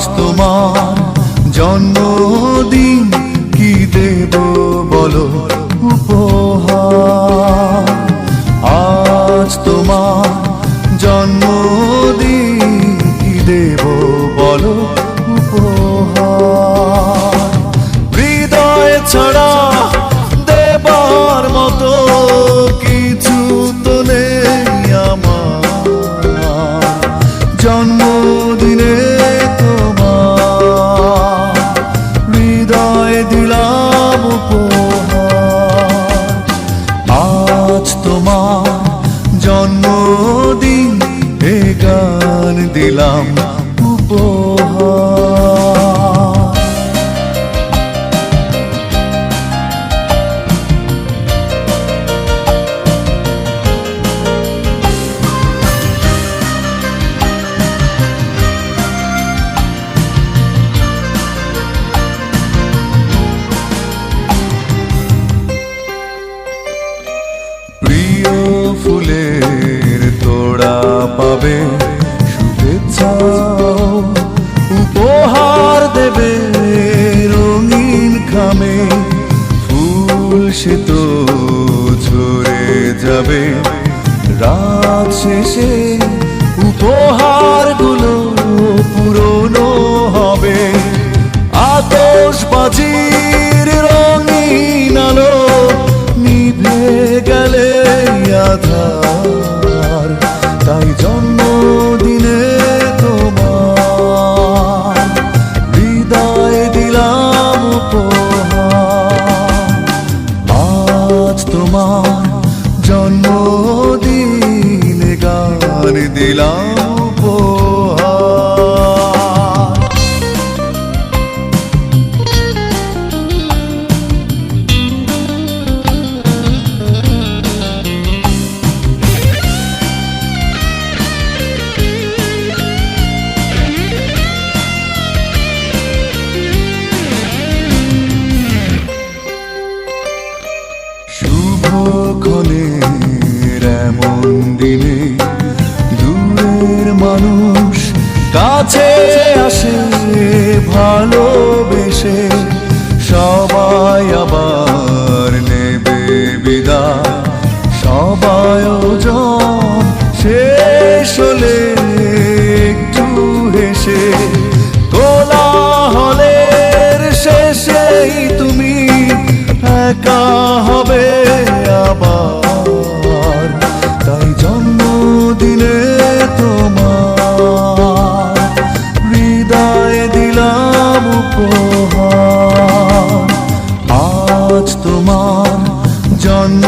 তোমার জন্মদিন কি দেব বলো? উপহার। আজ তোমার জন্মদিন কি দেব বলো? উপহার। হৃদয় ছাড়া দেবার মতো কিছু তো নেই আমার। জন্মদিনে দিলাম। উপহার। যাবে। রাত শেষে উপহারগুলো পুরনো হবে। আতশবাজির এমন দিনে দূরের মানুষ কাছে আসে, ভালোবেসে সবাই আবার নেবে বিদায় সবাই ওজন শেষ হলে একটু হেসে কোলাহলের শেষেই তুমি একা উপহার আজ তোমার জন্ম